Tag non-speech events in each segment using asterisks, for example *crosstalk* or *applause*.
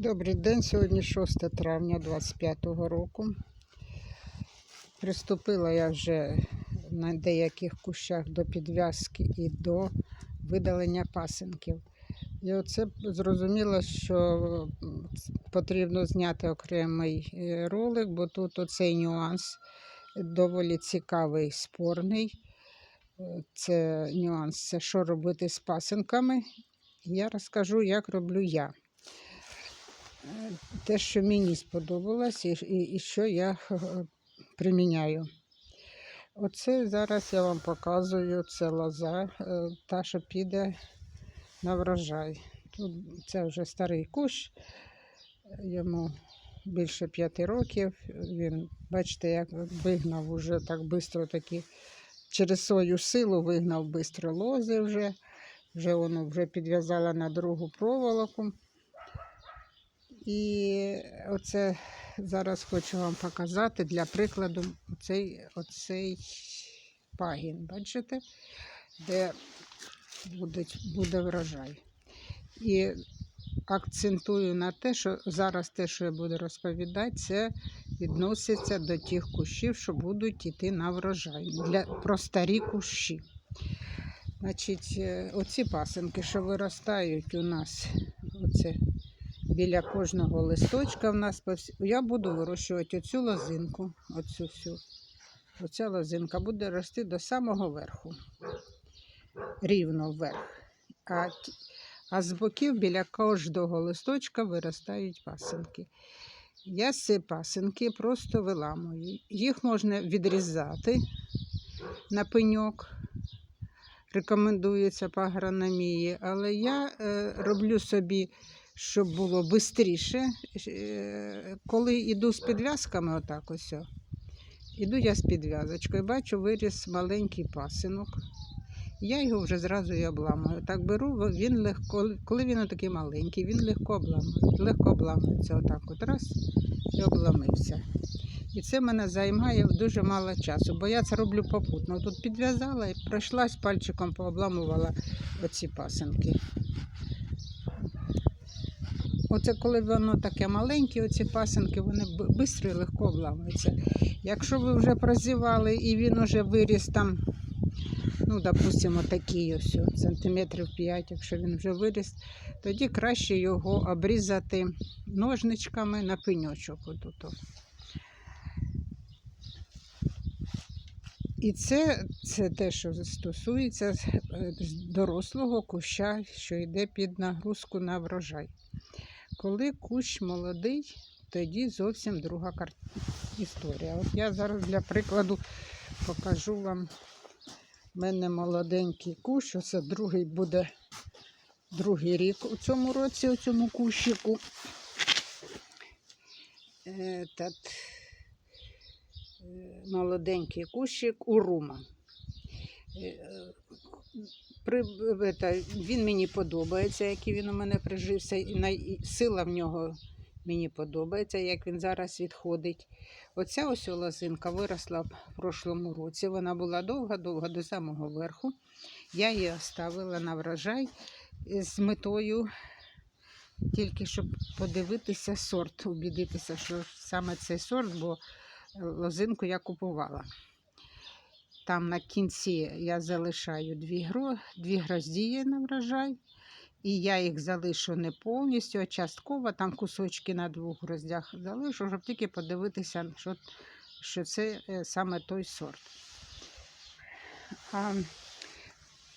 Добрий день, сьогодні 6 травня 25 року. Приступила я вже на деяких кущах до підв'язки і до видалення пасинків. І оце зрозуміло, що потрібно зняти окремий е, ролик, бо тут оцей нюанс доволі цікавий, спорний. Е, Це нюанс, це що робити з пасинками. Я розкажу, як роблю я те, що мені сподобалось, і, і, і що я *laughs* е, приміняю. Оце зараз я вам показую, це лоза, е, та, що піде на врожай. Тут це вже старий кущ, йому більше п'яти років. Він, бачите, як вигнав уже так швидко такі, через свою силу вигнав швидко лози вже. Вже воно вже підв'язала на другу проволоку. І оце зараз хочу вам показати для прикладу оцей, оцей пагін, бачите, де буде, буде врожай. І акцентую на те, що зараз те, що я буду розповідати, це відноситься до тих кущів, що будуть йти на врожай. Для, про старі кущі. Значить, е, оці пасинки, що виростають у нас, оце біля кожного листочка в нас я буду вирощувати оцю лозинку, оцю всю. Оця лозинка буде рости до самого верху, рівно вверх. А, а з боків біля кожного листочка виростають пасинки. Я ці пасинки просто виламую. Їх можна відрізати на пеньок. Рекомендується по агрономії, але я е, роблю собі щоб було швидше. Коли йду з підв'язками, отак ось, іду я з підв'язочкою, бачу, виріс маленький пасинок. Я його вже зразу і обламую. Так беру, він легко, коли він такий маленький, він легко обламує, легко обламується. Отак от раз і обламився. І це мене займає дуже мало часу, бо я це роблю попутно. Тут підв'язала і пройшлась пальчиком, пообламувала оці пасинки. Оце коли воно таке маленьке, оці пасинки, вони швидко і легко обламуються. Якщо ви вже прозівали і він вже виріс там, ну, допустимо, такий ось сантиметрів 5, якщо він вже виріс, тоді краще його обрізати ножничками на пеньочок. Отут. І це, це те, що стосується е, дорослого куща, що йде під нагрузку на врожай. Коли кущ молодий, тоді зовсім друга історія. От я зараз для прикладу покажу вам У мене молоденький кущ. Оце другий буде другий рік у цьому році, у цьому кущику. Этот, е, молоденький кущик у рума. При, это, він мені подобається, який він у мене прижився, і на, і сила в нього мені подобається, як він зараз відходить. Оця ось лозинка виросла в прошлому році. Вона була довга-довга до самого верху. Я її оставила на врожай з метою, тільки щоб подивитися сорт, убідитися, що саме цей сорт, бо лозинку я купувала. Там на кінці я залишаю дві, гро, дві гроздії на врожай. І я їх залишу не повністю, а частково, там кусочки на двох гроздях залишу, щоб тільки подивитися, що, що це е, саме той сорт. А,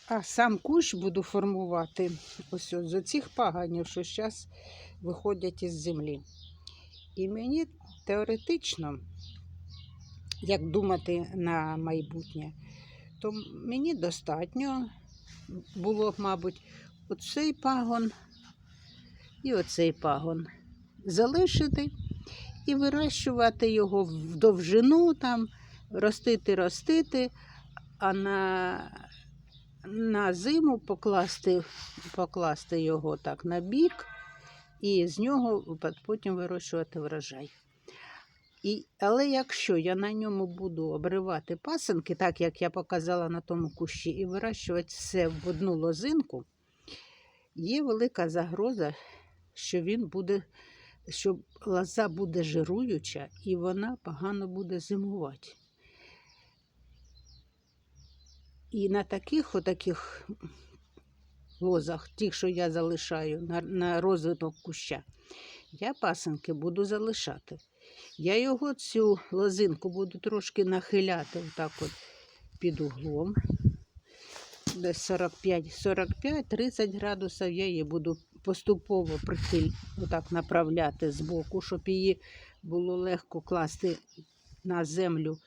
а сам кущ буду формувати ось з оцих паганів, що зараз виходять із землі. І мені теоретично як думати на майбутнє, то мені достатньо було б, мабуть, оцей пагон і оцей пагон залишити і вирощувати його в довжину, там, ростити, ростити, а на на зиму покласти, покласти його так на бік і з нього потім вирощувати врожай. І, Але якщо я на ньому буду обривати пасинки, так як я показала на тому кущі, і вирощувати все в одну лозинку, є велика загроза, що він буде, що лоза буде жируюча і вона погано буде зимувати. І на таких отаких лозах, тих, що я залишаю на, на розвиток куща, я пасинки буду залишати. Я його цю лозинку буду трошки нахиляти отак от під углом. Десь 45-30 градусів я її буду поступово прихиль, отак направляти збоку, щоб її було легко класти на землю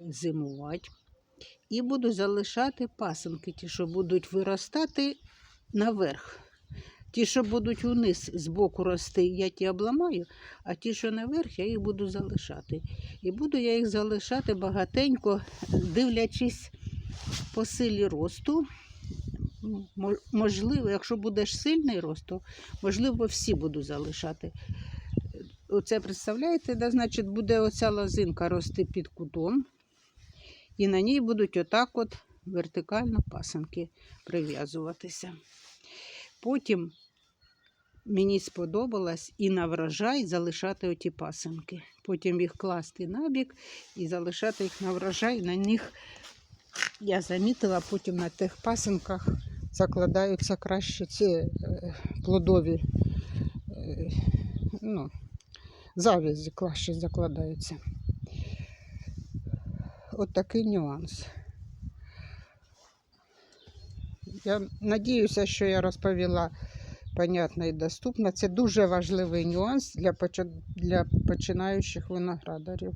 зимувати. І буду залишати пасинки, ті, що будуть виростати наверх. Ті, що будуть униз збоку рости, я ті обламаю, а ті, що наверх, я їх буду залишати. І буду я їх залишати багатенько, дивлячись по силі росту. Можливо, якщо будеш сильний рост, то можливо всі буду залишати. Оце представляєте, да, значить, буде оця лозинка рости під кутом, і на ній будуть отак от вертикально пасинки прив'язуватися. Потім мені сподобалось і на врожай залишати оті пасинки. Потім їх класти на бік і залишати їх на врожай. На них я замітила, потім на тих пасинках закладаються краще ці е, плодові е, ну, завязі краще закладаються. От такий нюанс. Я надіюся, що я розповіла понятно і доступна. Це дуже важливий нюанс для, для починаючих виноградарів.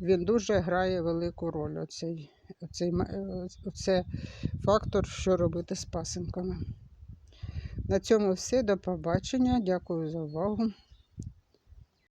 Він дуже грає велику роль. Оцей, оцей, е, оце фактор, що робити з пасинками. На цьому все. До побачення. Дякую за увагу.